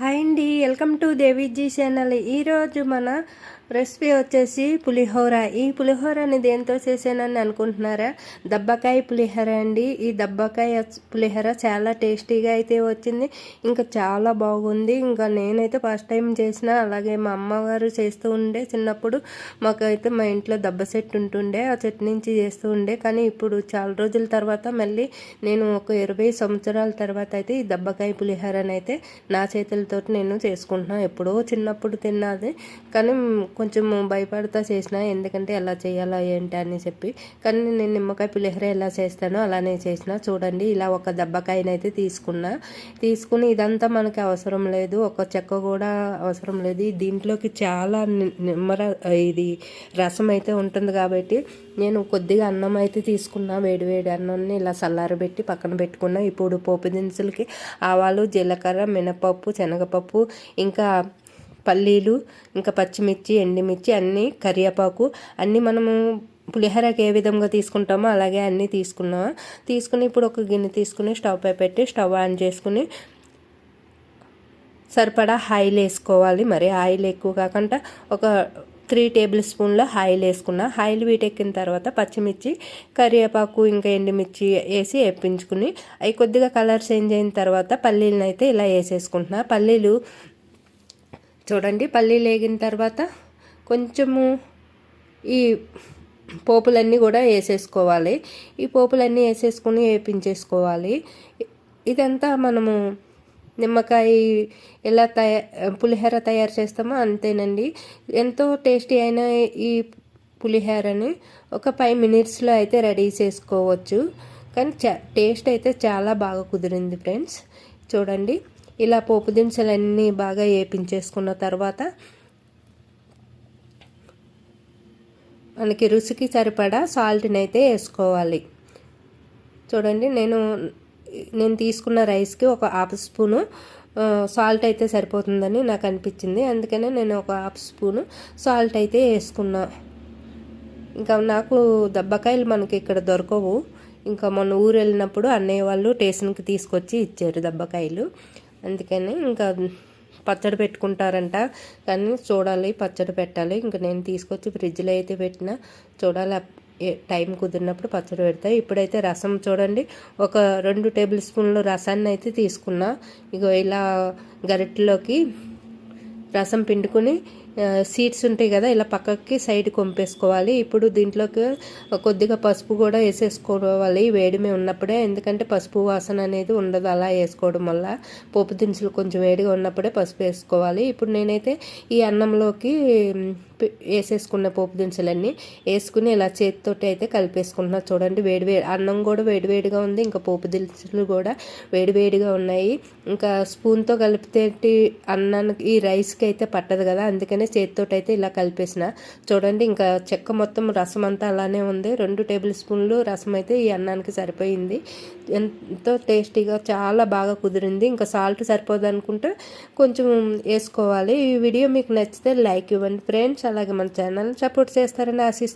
Hi అండి welcome to Deviji channel. ఈరోజు మన రెసిపీ వచ్చేసి పులిహోర. ఈ పులిహోరని దేంతో చేసానని అనుకుంటున్నారా? దబ్బకాయ పులిహోర అండి. ఈ దబ్బకాయ పులిహోర చాలా టేస్టీగా అయితే వచ్చింది. ఇంకా చాలా బాగుంది. ఇంకా నేనైతే ఫస్ట్ టైం చేసిన అలాగే మా అమ్మగారు చేస్తూ ఉండే చిన్నప్పుడు మాకైతే మా ఇంట్లో దెబ్బ చెట్టు ఉంటుండే. ఆ చెట్టు నుంచి చేస్తూ ఉండే. కానీ ఇప్పుడు చాలా రోజుల తర్వాత మళ్ళీ నేను ఒక ఇరవై సంవత్సరాల తర్వాత అయితే ఈ దబ్బకాయ పులిహోరని అయితే నా చేతులతో నేను చేసుకుంటున్నాను ఎప్పుడో చిన్నప్పుడు తిన్నది. కానీ కొంచెం భయపడతా చేసిన ఎందుకంటే ఎలా చేయాలా ఏంటి అని చెప్పి. కానీ నేను నిమ్మకాయ పులిహోర ఎలా చేస్తానో అలానే చేసిన. చూడండి ఇలా ఒక దెబ్బకాయనైతే తీసుకున్నా. తీసుకుని ఇదంతా మనకి అవసరం లేదు. ఒక చెక్క కూడా అవసరం లేదు. దీంట్లోకి చాలా నిమ్మర ఇది రసం అయితే ఉంటుంది కాబట్టి నేను కొద్దిగా అన్నం అయితే తీసుకున్నా. వేడి వేడి అన్నాన్ని ఇలా చల్లారబెట్టి పక్కన పెట్టుకున్నా. ఇప్పుడు పోపు దినుసులకి ఆవాలు జీలకర్ర మినపప్పు శనగపప్పు ఇంకా పల్లీలు ఇంకా పచ్చిమిర్చి ఎండిమిర్చి అన్నీ కరివేపాకు అన్నీ మనము పులిహోరకి ఏ విధంగా తీసుకుంటామో అలాగే అన్నీ తీసుకున్నాం. తీసుకుని ఇప్పుడు ఒక గిన్నె తీసుకుని స్టవ్ పై పెట్టి స్టవ్ ఆన్ చేసుకుని సరిపడా ఆయిల్ వేసుకోవాలి. మరి ఆయిల్ ఎక్కువ కాకుండా ఒక త్రీ టేబుల్ స్పూన్ల ఆయిల్ వేసుకున్న. ఆయిల్ వీటెక్కిన తర్వాత పచ్చిమిర్చి కరివేపాకు ఇంకా ఎండుమిర్చి వేసి వేపించుకుని అవి కొద్దిగా కలర్ చేంజ్ అయిన తర్వాత పల్లీలను అయితే ఇలా వేసేసుకుంటున్నా. పల్లీలు చూడండి పల్లీలు వేగిన తర్వాత కొంచెము ఈ పోపులన్నీ కూడా వేసేసుకోవాలి. ఈ పోపులన్నీ వేసేసుకుని వేపించేసుకోవాలి. ఇదంతా మనము నిమ్మకాయ ఎలా తయా పులిహోర తయారు చేస్తామో అంతేనండి. ఎంతో టేస్టీ అయిన ఈ పులిహోరని ఒక ఫైవ్ మినిట్స్లో అయితే రెడీ చేసుకోవచ్చు. కానీ చ టేస్ట్ అయితే చాలా బాగా కుదిరింది ఫ్రెండ్స్. చూడండి. ఇలా పోపు దినుసులన్నీ బాగా వేపించేసుకున్న తర్వాత మనకి రుచికి సరిపడా సాల్ట్ని అయితే వేసుకోవాలి. చూడండి నేను నేను తీసుకున్న రైస్కి ఒక హాఫ్ స్పూను సాల్ట్ అయితే సరిపోతుందని నాకు అనిపించింది. అందుకనే నేను ఒక హాఫ్ స్పూను సాల్ట్ అయితే వేసుకున్నా. ఇంకా నాకు దబ్బకాయలు మనకి ఇక్కడ దొరకవు. ఇంకా మొన్న ఊరు వెళ్ళినప్పుడు అన్నయ్య వాళ్ళు స్టేషన్కి తీసుకొచ్చి ఇచ్చారు దబ్బకాయలు. అందుకని ఇంకా పచ్చడి పెట్టుకుంటారంట. కానీ చూడాలి పచ్చడి పెట్టాలి. ఇంకా నేను తీసుకొచ్చి ఫ్రిడ్జ్లో అయితే పెట్టిన. చూడాలి టైం కుదిరినప్పుడు పచ్చడి పెడతా. ఇప్పుడైతే రసం చూడండి. ఒక రెండు టేబుల్ స్పూన్లు రసాన్ని అయితే తీసుకున్నా. ఇగో ఇలా గరిటెలోకి రసం పిండుకొని సీడ్స్ ఉంటాయి కదా ఇలా పక్కకి సైడ్ కొంపేసుకోవాలి. ఇప్పుడు దీంట్లోకి కొద్దిగా పసుపు కూడా వేసేసుకోవాలి వేడిమే ఉన్నప్పుడే. ఎందుకంటే పసుపు వాసన అనేది ఉండదు అలా వేసుకోవడం వల్ల. పోపు దినుసులు కొంచెం వేడిగా ఉన్నప్పుడే పసుపు వేసుకోవాలి. ఇప్పుడు నేనైతే ఈ అన్నంలోకి వేసేసుకున్న పోపు దినుసులన్నీ వేసుకుని ఇలా చేతితోటి అయితే కలిపేసుకుంటున్నా. చూడండి వేడి వేడి అన్నం కూడా వేడివేడిగా ఉంది ఇంకా పోపు దినుసులు కూడా వేడివేడిగా ఉన్నాయి. ఇంకా స్పూన్తో కలిపితే అన్నానికి ఈ రైస్కి అయితే పట్టదు కదా. అందుకనే చేతితోటైతే ఇలా కలిపేసిన. చూడండి ఇంకా చెక్క మొత్తం రసం అంతా అలానే ఉంది. రెండు టేబుల్ స్పూన్లు రసం అయితే ఈ అన్నానికి సరిపోయింది. ఎంతో టేస్టీగా చాలా బాగా కుదిరింది. ఇంకా సాల్ట్ సరిపోదు అనుకుంటే కొంచెం వేసుకోవాలి. ఈ వీడియో మీకు నచ్చితే లైక్ ఇవ్వండి. ఫ్రెండ్స్ అలాగే మన ఛానల్ సపోర్ట్ చేస్తారని ఆశిస్తాను